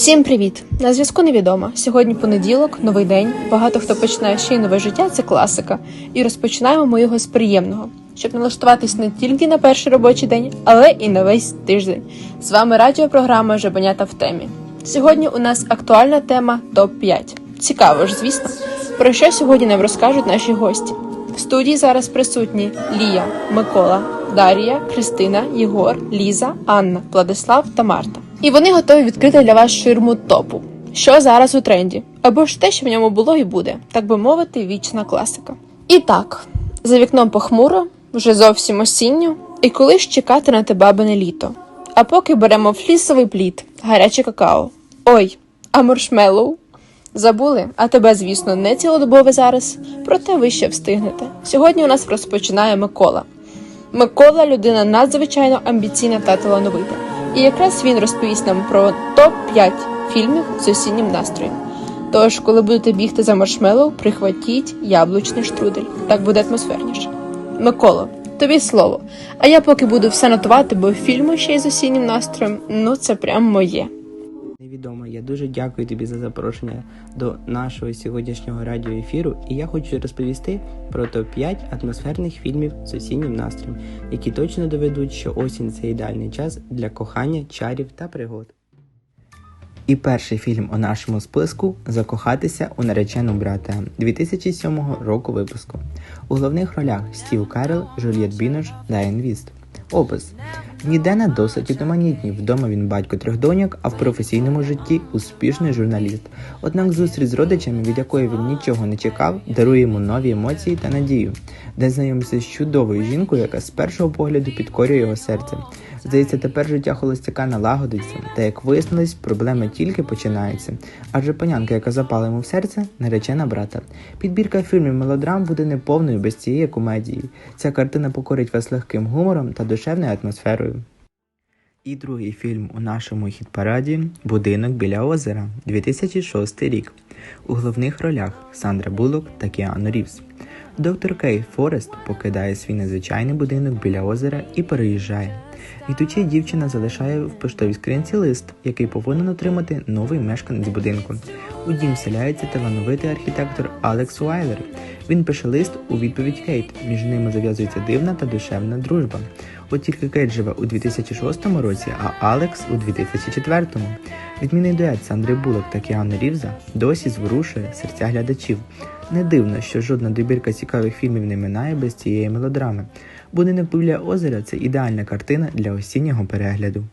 Всім привіт! На зв'язку невідомо. Сьогодні понеділок, новий день. Багато хто починає ще й нове життя, це класика. І розпочинаємо ми його з приємного, щоб налаштуватись не тільки на перший робочий день, але і на весь тиждень. З вами радіопрограма Жабанята в темі. Сьогодні у нас актуальна тема топ 5 Цікаво ж, звісно. Про що сьогодні нам розкажуть наші гості? В студії зараз присутні Лія, Микола, Дар'я, Христина, Єгор, Ліза, Анна, Владислав та Марта. І вони готові відкрити для вас ширму топу. Що зараз у тренді? Або ж те, що в ньому було і буде, так би мовити, вічна класика. І так, за вікном похмуро, вже зовсім осінньо, і коли ж чекати на те бабине літо. А поки беремо флісовий плід, гаряче какао. Ой, а маршмеллоу? Забули, а тебе, звісно, не цілодобове зараз, проте ви ще встигнете. Сьогодні у нас розпочинає Микола. Микола людина надзвичайно амбіційна та талановита. І якраз він розповість нам про топ-5 фільмів з осіннім настроєм. Тож, коли будете бігти за маршмеллоу, прихватіть яблучний штрудель. Так буде атмосферніше. Миколо, тобі слово. А я поки буду все нотувати, бо фільми ще й з осіннім настроєм, ну це прям моє. Невідомо, я дуже дякую тобі за запрошення до нашого сьогоднішнього радіоефіру, і я хочу розповісти про топ-5 атмосферних фільмів з осіннім настроєм, які точно доведуть, що осінь це ідеальний час для кохання, чарів та пригод. І перший фільм у нашому списку Закохатися у наречену брата 2007 року випуску. У головних ролях Стів Карел, Жюльєт Бінош, Дайан Віст. Опис Нідена досить одноманітні. Вдома він батько трьох доньок, а в професійному житті успішний журналіст. Однак зустріч з родичами, від якої він нічого не чекав, дарує йому нові емоції та надію, де знайомиться з чудовою жінкою, яка з першого погляду підкорює його серце. Здається, тепер життя холостяка налагодиться, та як вияснилось, проблеми тільки починаються. Адже панянка, яка запала йому в серце, наречена брата. Підбірка фільмів мелодрам буде неповною без цієї комедії. Ця картина покорить вас легким гумором та душевною атмосферою. І другий фільм у нашому хіт-параді Будинок біля озера 2006 рік. У головних ролях Сандра Буллок та Кіану Рівз. Доктор Кей Форест покидає свій незвичайний будинок біля озера і переїжджає. Йдучи, дівчина залишає в поштовій скринці лист, який повинен отримати новий мешканець будинку. У дім вселяється талановитий архітектор Алекс Уайлер. Він пише лист у відповідь Кейт. Між ними зав'язується дивна та душевна дружба. От тільки Кейт живе у 2006 році, а Алекс у 2004. Відмінний дует Сандри Булок та Кіану Рівза досі зворушує серця глядачів. Не дивно, що жодна добірка цікавих фільмів не минає без цієї мелодрами. Будинок біля озера це ідеальна картина для осіннього перегляду.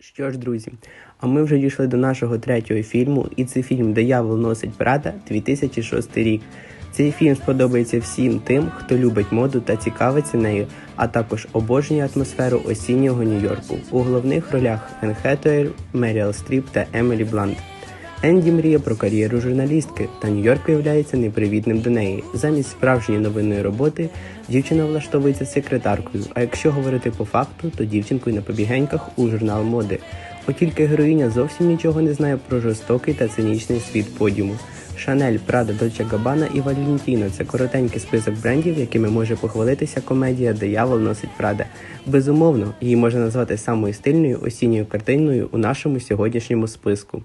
Що ж, друзі, а ми вже дійшли до нашого третього фільму, і це фільм Диявол носить брата 2006 рік. Цей фільм сподобається всім тим, хто любить моду та цікавиться нею, а також обожнює атмосферу осіннього Нью-Йорку. У головних ролях Енн Хеттуель, Меріал Стріп та Емілі Блант. Енді мріє про кар'єру журналістки, та Нью-Йорк виявляється непривітним до неї. Замість справжньої новинної роботи дівчина влаштовується секретаркою. А якщо говорити по факту, то дівчинкою на побігеньках у журнал моди. От тільки героїня зовсім нічого не знає про жорстокий та цинічний світ подіуму. Шанель, Прада, Дольче Габана і Валентіно це коротенький список брендів, якими може похвалитися комедія Диявол носить Прада. Безумовно, її можна назвати самою стильною осінньою картиною у нашому сьогоднішньому списку.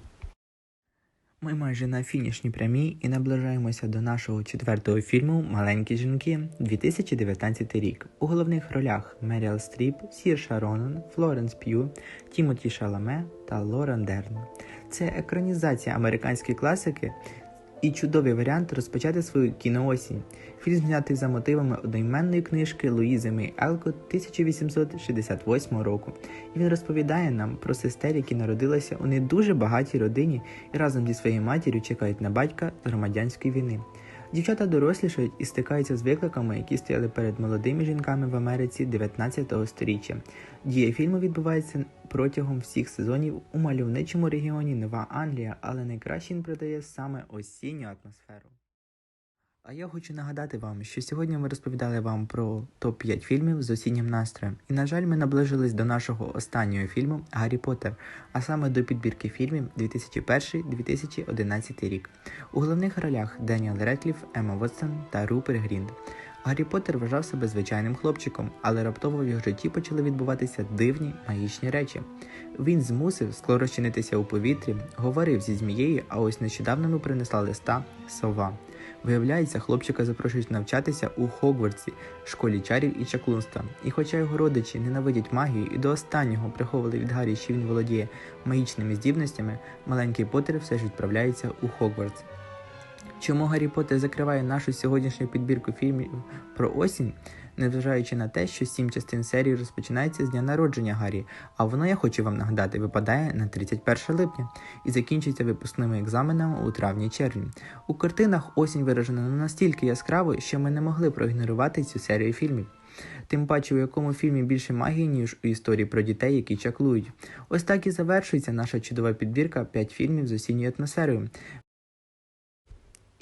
Ми майже на фінішній прямій і наближаємося до нашого четвертого фільму Маленькі жінки 2019 рік. У головних ролях Меріал Стріп, Сірша Ронан, Флоренс П'ю, Тімоті Шаламе та Лорен Дерн. Це екранізація американської класики і чудовий варіант розпочати свою кіноосінь. Фільм знятий за мотивами одноіменної книжки Луїзи Мей Елкот 1868 року. І він розповідає нам про сестер, які народилися у не дуже багатій родині і разом зі своєю матір'ю чекають на батька з громадянської війни. Дівчата дорослішають і стикаються з викликами, які стояли перед молодими жінками в Америці 19 століття. Дія фільму відбувається протягом всіх сезонів у мальовничому регіоні Нова Англія, але найкраще він передає саме осінню атмосферу. А я хочу нагадати вам, що сьогодні ми розповідали вам про топ-5 фільмів з осіннім настроєм. І, на жаль, ми наближились до нашого останнього фільму Гаррі Поттер, а саме до підбірки фільмів 2001-2011 рік. У головних ролях Деніел Редкліф, Емма Вотсон та Руперт Грінд. Гаррі Поттер вважав себе звичайним хлопчиком, але раптово в його житті почали відбуватися дивні магічні речі. Він змусив скло розчинитися у повітрі, говорив зі змією, а ось нещодавно йому принесла листа сова. Виявляється, хлопчика запрошують навчатися у Хогвартсі, школі чарів і чаклунства. І хоча його родичі ненавидять магію і до останнього приховували від Гаррі, що він володіє магічними здібностями, маленький Поттер все ж відправляється у Хогвартс. Чому Гаррі Поттер закриває нашу сьогоднішню підбірку фільмів про осінь, незважаючи на те, що сім частин серії розпочинається з дня народження Гаррі, а воно, я хочу вам нагадати, випадає на 31 липня і закінчується випускними екзаменами у травні-червні. У картинах осінь виражена настільки яскраво, що ми не могли проігнорувати цю серію фільмів. Тим паче, у якому фільмі більше магії, ніж у історії про дітей, які чаклують. Ось так і завершується наша чудова підбірка 5 фільмів з осінньою атмосферою.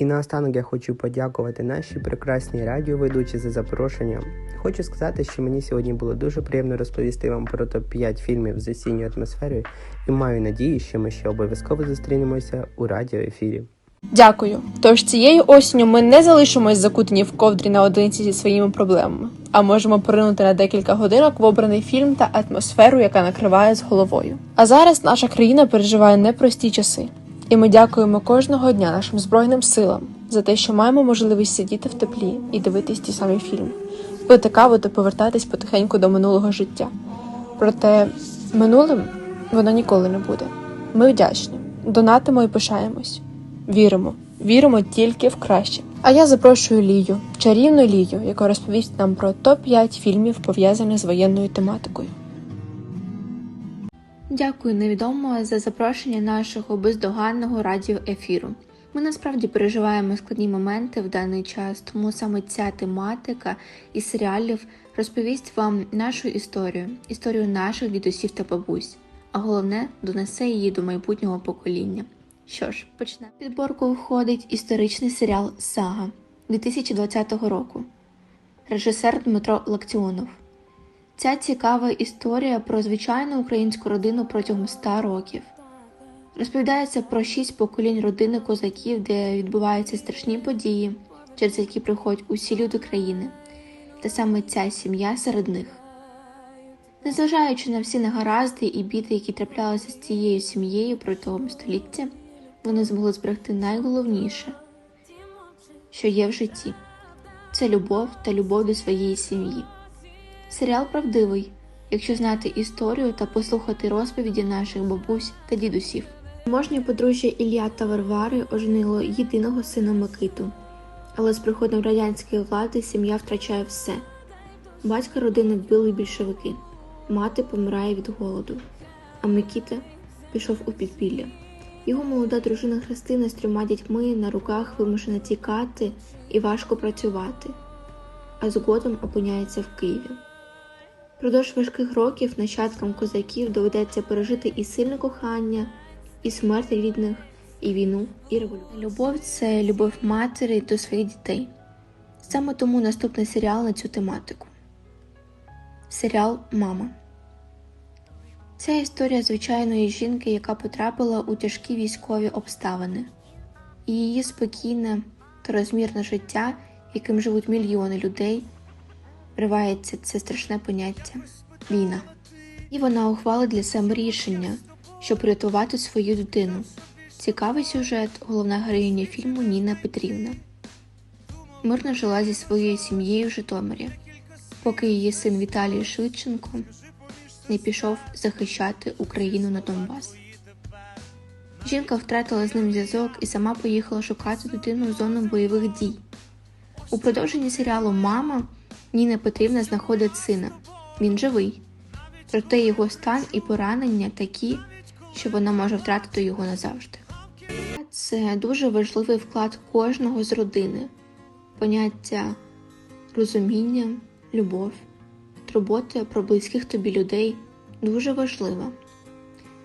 І наостанок я хочу подякувати нашій прекрасній радіоведучі за запрошення. Хочу сказати, що мені сьогодні було дуже приємно розповісти вам про топ-5 фільмів з осінньою атмосферою і маю надію, що ми ще обов'язково зустрінемося у радіоефірі. Дякую. Тож цією осінню ми не залишимось закутані в ковдрі наодинці зі своїми проблемами, а можемо поринути на декілька годинок в обраний фільм та атмосферу, яка накриває з головою. А зараз наша країна переживає непрості часи, і ми дякуємо кожного дня нашим збройним силам за те, що маємо можливість сидіти в теплі і дивитись ті самі фільми, та повертатись потихеньку до минулого життя. Проте минулим воно ніколи не буде. Ми вдячні, донатимо і пишаємось. Віримо, віримо тільки в краще. А я запрошую Лію, чарівну Лію, яка розповість нам про топ-5 фільмів, пов'язаних з воєнною тематикою. Дякую невідомо за запрошення нашого бездоганного радіоефіру. Ми насправді переживаємо складні моменти в даний час, тому саме ця тематика із серіалів розповість вам нашу історію, історію наших дідусів та бабусь, а головне донесе її до майбутнього покоління. Що ж, почнемо. Підборку входить історичний серіал Сага 2020 року. Режисер Дмитро Лактіонов. Ця цікава історія про звичайну українську родину протягом 100 років. Розповідається про шість поколінь родини козаків, де відбуваються страшні події, через які приходять усі люди країни, та саме ця сім'я серед них. Незважаючи на всі негаразди і біди, які траплялися з цією сім'єю протягом століття, вони змогли зберегти найголовніше, що є в житті це любов та любов до своєї сім'ї. Серіал правдивий, якщо знати історію та послухати розповіді наших бабусь та дідусів. Можнє подружжя Ілля та Варвари оженило єдиного сина Микиту, але з приходом радянської влади сім'я втрачає все. Батька родини вбили більшовики, мати помирає від голоду, а Микита пішов у підпілля. Його молода дружина Христина з трьома дітьми на руках вимушена тікати і важко працювати, а згодом опиняється в Києві. Продовж важких років нащадкам козаків доведеться пережити і сильне кохання, і смерть рідних, і війну, і революцію. Любов це любов матері до своїх дітей. Саме тому наступний серіал на цю тематику. Серіал Мама. Це історія звичайної жінки, яка потрапила у тяжкі військові обставини, і її спокійне та розмірне життя, яким живуть мільйони людей, вривається це страшне поняття війна. І вона ухвалить для себе рішення, щоб врятувати свою дитину. Цікавий сюжет, головна героїня фільму Ніна Петрівна. Мирно жила зі своєю сім'єю в Житомирі, поки її син Віталій Швидченко не пішов захищати Україну на Донбас. Жінка втратила з ним зв'язок і сама поїхала шукати дитину в зону бойових дій. У продовженні серіалу Мама Ніна Петрівна знаходить сина. Він живий, проте його стан і поранення такі, що вона може втратити його назавжди. Це дуже важливий вклад кожного з родини, поняття розуміння, любов, турбота про близьких тобі людей дуже важлива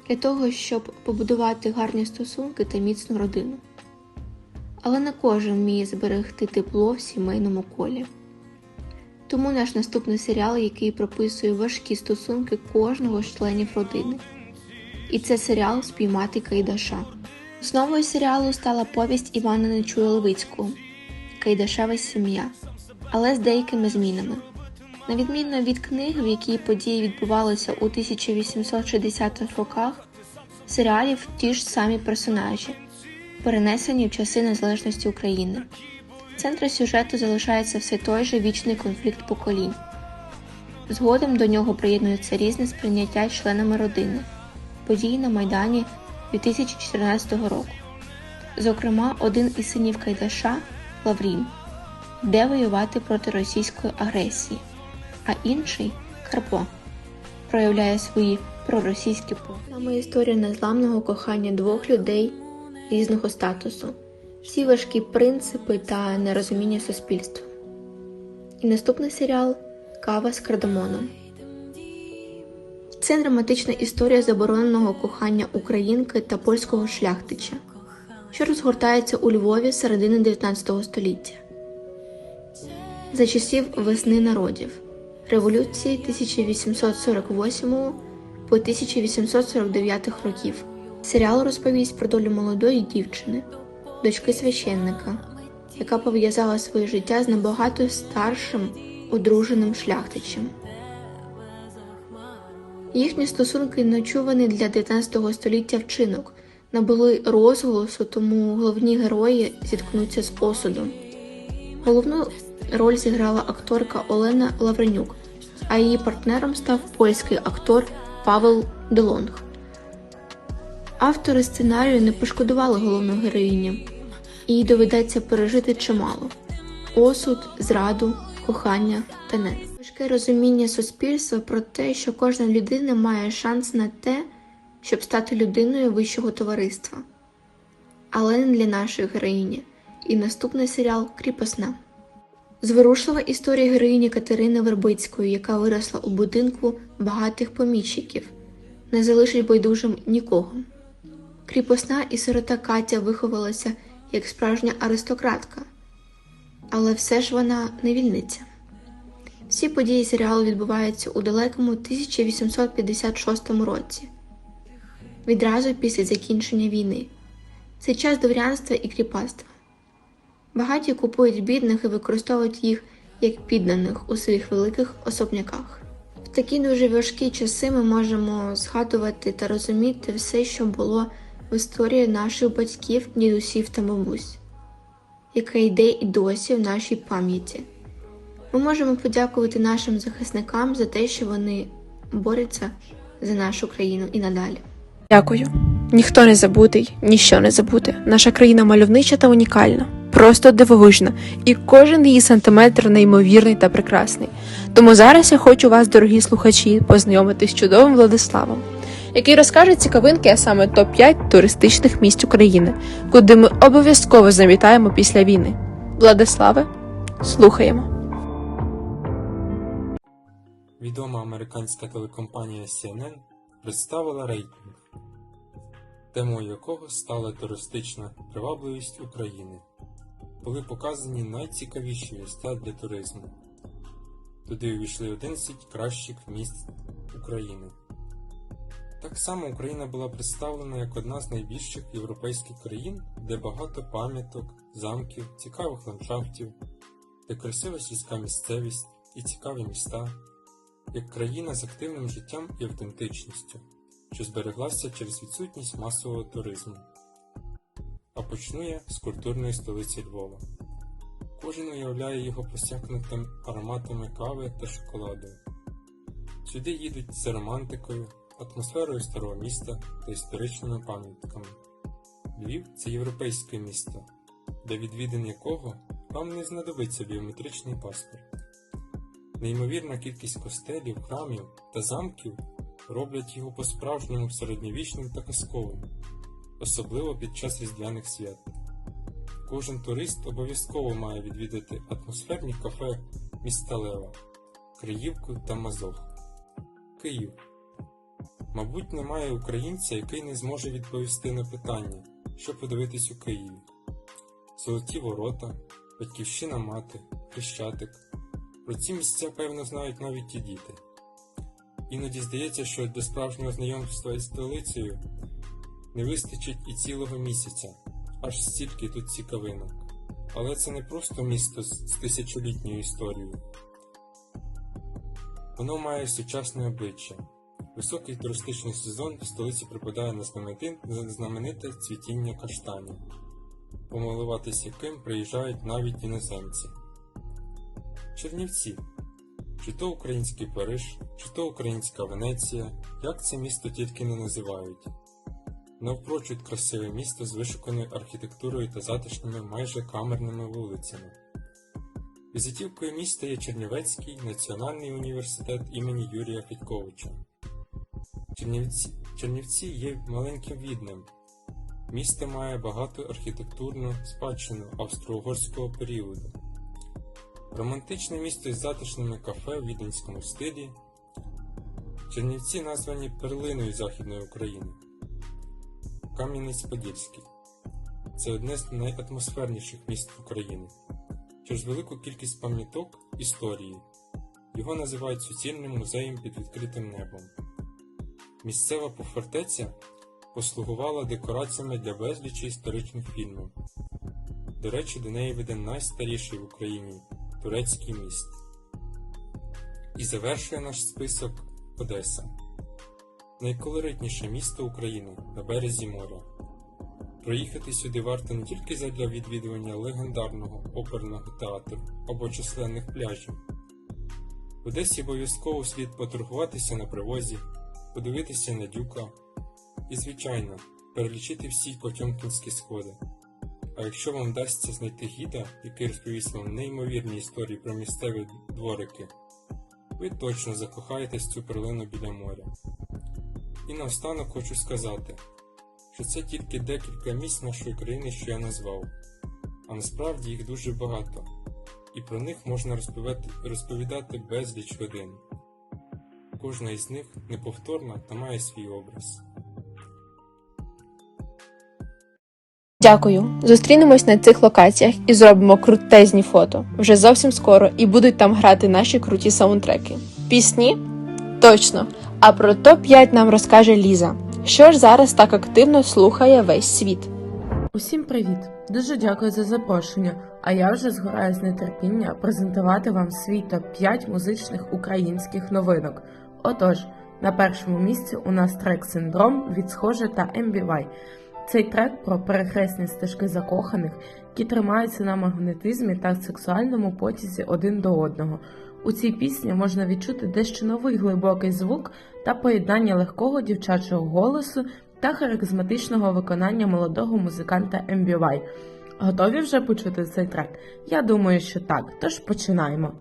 для того, щоб побудувати гарні стосунки та міцну родину. Але не кожен вміє зберегти тепло в сімейному колі. Тому наш наступний серіал, який прописує важкі стосунки кожного з членів родини. І це серіал Спіймати Кайдаша. Основою серіалу стала повість Івана Нечуя Левицького Кайдашева сім'я. але з деякими змінами. На відміну від книг, в якій події відбувалися у 1860-х роках, серіалів ті ж самі персонажі, перенесені в часи незалежності України. В сюжету залишається все той же вічний конфлікт поколінь. Згодом до нього приєднується різне сприйняття членами родини, події на Майдані 2014 року. Зокрема, один із синів Кайдаша Лаврін йде воювати проти російської агресії, а інший Карпо проявляє свої проросійські погляди. Саме історія незламного кохання двох людей різного статусу, всі важкі принципи та нерозуміння суспільства. І наступний серіал Кава з кардамоном. Це драматична історія забороненого кохання українки та польського шляхтича, що розгортається у Львові середини 19 століття. За часів весни народів революції 1848 по 1849 років. Серіал розповість про долю молодої дівчини, дочки священника, яка пов'язала своє життя з набагато старшим одруженим шляхтичем. Їхні стосунки нечуваний для 19 століття вчинок набули розголосу, тому головні герої зіткнуться з осудом. Головну роль зіграла акторка Олена Лавренюк, а її партнером став польський актор Павел Делонг. Автори сценарію не пошкодували головну героїню, їй доведеться пережити чимало: осуд, зраду, кохання та не важке розуміння суспільства про те, що кожна людина має шанс на те, щоб стати людиною вищого товариства. Але не для нашої героїні. І наступний серіал Кріпосна. Зворушлива історія героїні Катерини Вербицької, яка виросла у будинку багатих поміщиків, не залишить байдужим нікого. Кріпосна і сирота Катя виховалася як справжня аристократка, але все ж вона не вільниця. Всі події серіалу відбуваються у далекому 1856 році, відразу після закінчення війни. Це час дворянства і кріпацтва. Багаті купують бідних і використовують їх як підданих у своїх великих особняках. В такі дуже важкі часи ми можемо згадувати та розуміти все, що було в історії наших батьків, дідусів та бабусь, яке йде і досі в нашій пам'яті. Ми можемо подякувати нашим захисникам за те, що вони борються за нашу країну і надалі. Дякую. Ніхто не забутий, ніщо не забуте. Наша країна мальовнича та унікальна, просто дивовижна, і кожен її сантиметр неймовірний та прекрасний. Тому зараз я хочу вас, дорогі слухачі, познайомити з чудовим Владиславом, який розкаже цікавинки, а саме топ-5 туристичних місць України, куди ми обов'язково завітаємо після війни. Владиславе, слухаємо. Відома американська телекомпанія CNN представила рейтинг, темою якого стала туристична привабливість України. Були показані найцікавіші міста для туризму. Туди увійшли 11 кращих місць України. Так само Україна була представлена як одна з найбільших європейських країн, де багато пам'яток, замків, цікавих ландшафтів, де красива сільська місцевість і цікаві міста як країна з активним життям і автентичністю, що збереглася через відсутність масового туризму. А почну я з культурної столиці Львова. Кожен уявляє його просякнутим ароматами кави та шоколаду. Сюди їдуть з романтикою, атмосферою старого міста та історичними пам'ятками. Львів це європейське місто, для відвідин якого вам не знадобиться біометричний паспорт. Неймовірна кількість костелів, храмів та замків роблять його по-справжньому середньовічним та казковим, особливо під час різдвяних свят. Кожен турист обов'язково має відвідати атмосферні кафе міста Лева, Криївку та Мазох. Київ. Мабуть, немає українця, який не зможе відповісти на питання, що подивитись у Києві. Золоті ворота, Батьківщина мати, Хрещатик. Про ці місця, певно, знають навіть і діти. Іноді здається, що для справжнього знайомства із столицею не вистачить і цілого місяця, аж стільки тут цікавинок. Але це не просто місто з тисячолітньою історією. Воно має сучасне обличчя. Високий туристичний сезон в столиці припадає на знамените цвітіння каштанів, помилуватися яким приїжджають навіть іноземці. Чернівці. Чи то український Париж, чи то українська Венеція, як це місто тільки не називають. Навпрочуд красиве місто з вишуканою архітектурою та затишними майже камерними вулицями. Візитівкою міста є Чернівецький національний університет імені Юрія Федьковича. Чернівці, Чернівці є маленьким віднем. Місто має багату архітектурну спадщину австро-угорського періоду. Романтичне місто із затишними кафе в віденському стилі. Чернівці названі перлиною Західної України. Кам'янець-Подільський. Це одне з найатмосферніших міст України. Через велику кількість пам'яток історії. Його називають суцільним музеєм під відкритим небом. Місцева фортеця послугувала декораціями для безлічі історичних фільмів. До речі, до неї веде найстаріший в Україні турецький міст. І завершує наш список Одеса. Найколоритніше місто України на березі моря. Проїхати сюди варто не тільки задля відвідування легендарного оперного театру або численних пляжів. В Одесі обов'язково слід поторгуватися на привозі, подивитися на дюка і, звичайно, перелічити всі потьомкінські сходи. А якщо вам вдасться знайти гіда, який розповість вам неймовірні історії про місцеві дворики, ви точно закохаєтесь цю перлину біля моря. І наостанок хочу сказати, що це тільки декілька місць нашої країни, що я назвав, а насправді їх дуже багато, і про них можна розповідати, розповідати безліч годин. Кожна із них неповторна та має свій образ. Дякую. Зустрінемось на цих локаціях і зробимо крутезні фото вже зовсім скоро, і будуть там грати наші круті саундтреки. Пісні? Точно. А про топ 5 нам розкаже Ліза. Що ж зараз так активно слухає весь світ? Усім привіт! Дуже дякую за запрошення. А я вже згораю з нетерпіння презентувати вам свій топ-5 музичних українських новинок. Отож, на першому місці у нас трек Синдром від Схоже та MBY. Цей трек про перехресні стежки закоханих, які тримаються на магнетизмі та сексуальному потязі один до одного. У цій пісні можна відчути дещо новий глибокий звук та поєднання легкого дівчачого голосу та харизматичного виконання молодого музиканта MBY. Готові вже почути цей трек? Я думаю, що так. Тож починаємо.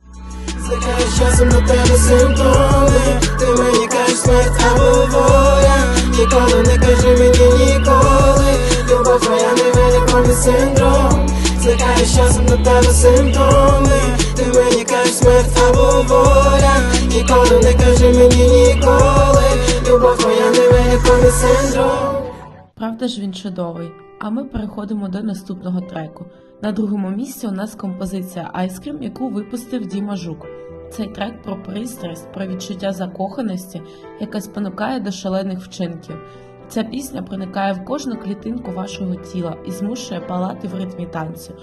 Зникаєш часом до тебе симптоми. Ти мені кажеш смерть або воля. Ніколи не кажи мені ніколи. Любов твоя не вилікований синдром. Зникаєш часом до тебе симптоми. Ти мені кажеш смерть або воля. Ніколи не кажи мені ніколи. Любов твоя не вилікований синдром. Правда ж він чудовий. А ми переходимо до наступного треку. На другому місці у нас композиція Ice Cream, яку випустив Діма Жук. Цей трек про пристрасть, про відчуття закоханості, яке спонукає до шалених вчинків. Ця пісня проникає в кожну клітинку вашого тіла і змушує палати в ритмі танцю.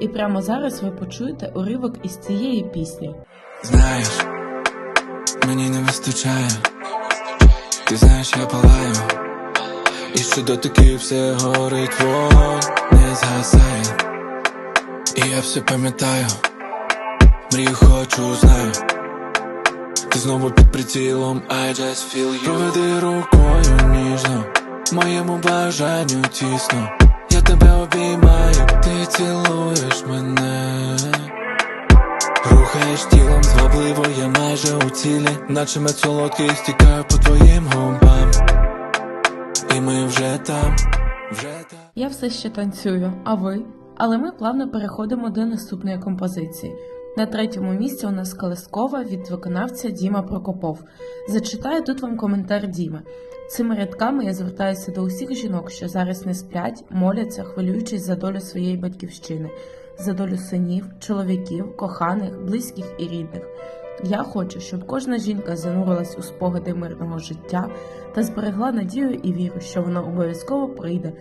І прямо зараз ви почуєте уривок із цієї пісні. Знаєш, мені не вистачає. Ти знаєш, я палаю. І що дотики все горить, вогонь не згасає. І я все пам'ятаю. Мрію хочу, знаю. Ти знову під прицілом, I just feel you Проведи рукою ніжно, моєму бажанню тісно. Я тебе обіймаю, ти цілуєш мене. Рухаєш тілом звабливо, я майже у цілі, наче мед солодкий стікаю по твоїм губам. Там, вже там. Я все ще танцюю, а ви? Але ми плавно переходимо до наступної композиції. На третьому місці у нас Колескова від виконавця Діма Прокопов. Зачитаю тут вам коментар Діми. Цими рядками я звертаюся до усіх жінок, що зараз не сплять, моляться, хвилюючись за долю своєї батьківщини, за долю синів, чоловіків, коханих, близьких і рідних. Я хочу, щоб кожна жінка занурилась у спогади мирного життя та зберегла надію і віру, що вона обов'язково прийде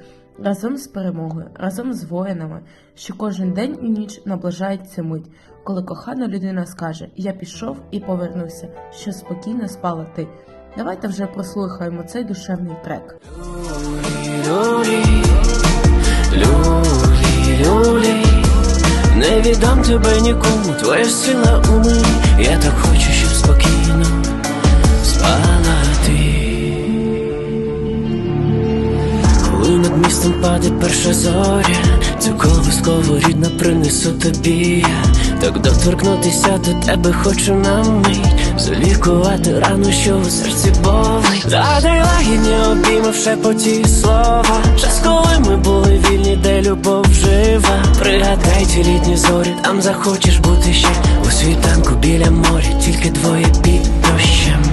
разом з перемогою, разом з воїнами, що кожен день і ніч наближається мить, коли кохана людина скаже: Я пішов і повернуся, що спокійно спала ти. Давайте вже прослухаємо цей душевний трек. Люлі, люлі, люлі, не віддам тебе нікому, твоя сила у мені. Я так хочу, щоб спокійно спала ти. Коли над містом паде перша зоря, цю колискову рідна принесу тобі. Я так доторкнутися до тебе хочу на мить, залікувати рану, що у серці болить. Задай лагідні обійми в шепоті слова. Час, коли ми були вільні, де любов жива. Пригадай ті літні зорі, там захочеш бути ще у світанку біля моря, тільки двоє під дощем.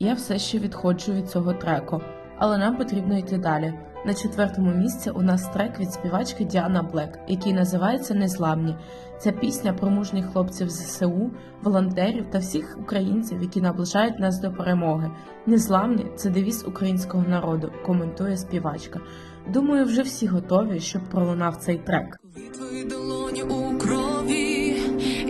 Я все ще відходжу від цього треку, але нам потрібно йти далі. На четвертому місці у нас трек від співачки Діана Блек, який називається Незламні. Ця пісня про мужніх хлопців ЗСУ, волонтерів та всіх українців, які наближають нас до перемоги. Незламні це девіз українського народу, коментує співачка. Думаю, вже всі готові, щоб пролунав цей трек. Твої долоні у крові,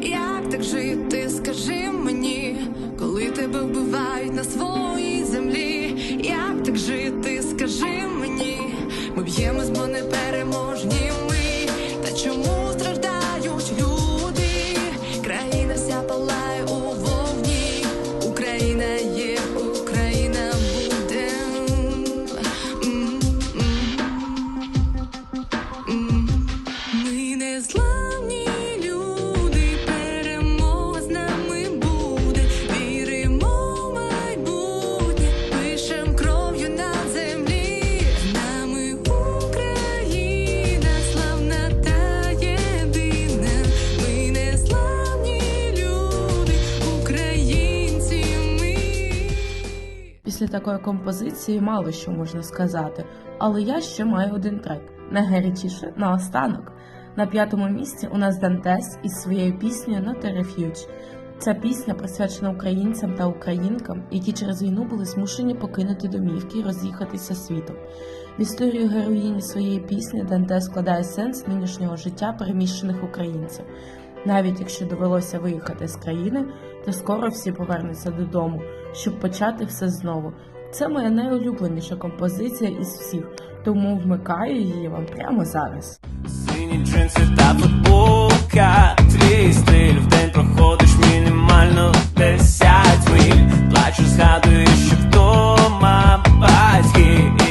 як так жити, скажи мені, коли тебе вбивають на своїй землі, як так жити, скажи мені, ми б'ємось, бо не переможні ми, та чому Такої композиції мало що можна сказати, але я ще маю один трек найгарячіше наостанок. На п'ятому місці у нас Дантес із своєю піснею «Not a Refuge». Ця пісня присвячена українцям та українкам, які через війну були змушені покинути домівки і роз'їхатися світом. В історію героїні своєї пісні Данте складає сенс нинішнього життя переміщених українців. Навіть якщо довелося виїхати з країни, то скоро всі повернуться додому, щоб почати все знову. Це моя найулюбленіша композиція із всіх, тому вмикаю її вам прямо зараз. Сині джинси та футболка Твій стиль в день проходиш мінімально 10 миль Плачу, згадуєш, що вдома батьки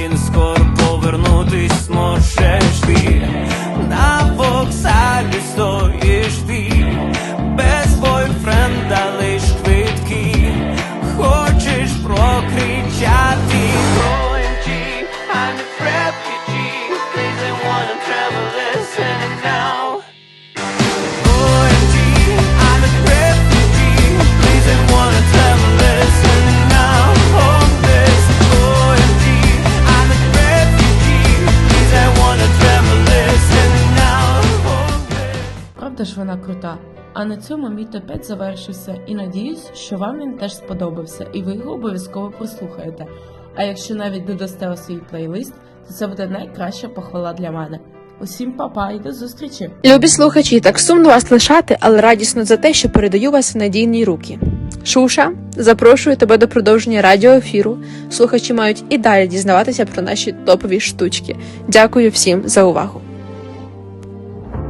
вона крута. А на цьому мій топ-5 завершився і надіюсь, що вам він теж сподобався, і ви його обов'язково прослухаєте. А якщо навіть додасте у свій плейлист, то це буде найкраща похвала для мене. Усім па-па і до зустрічі! Любі слухачі, так сумно вас лишати, але радісно за те, що передаю вас в надійні руки. Шуша, запрошую тебе до продовження радіоефіру. Слухачі мають і далі дізнаватися про наші топові штучки. Дякую всім за увагу.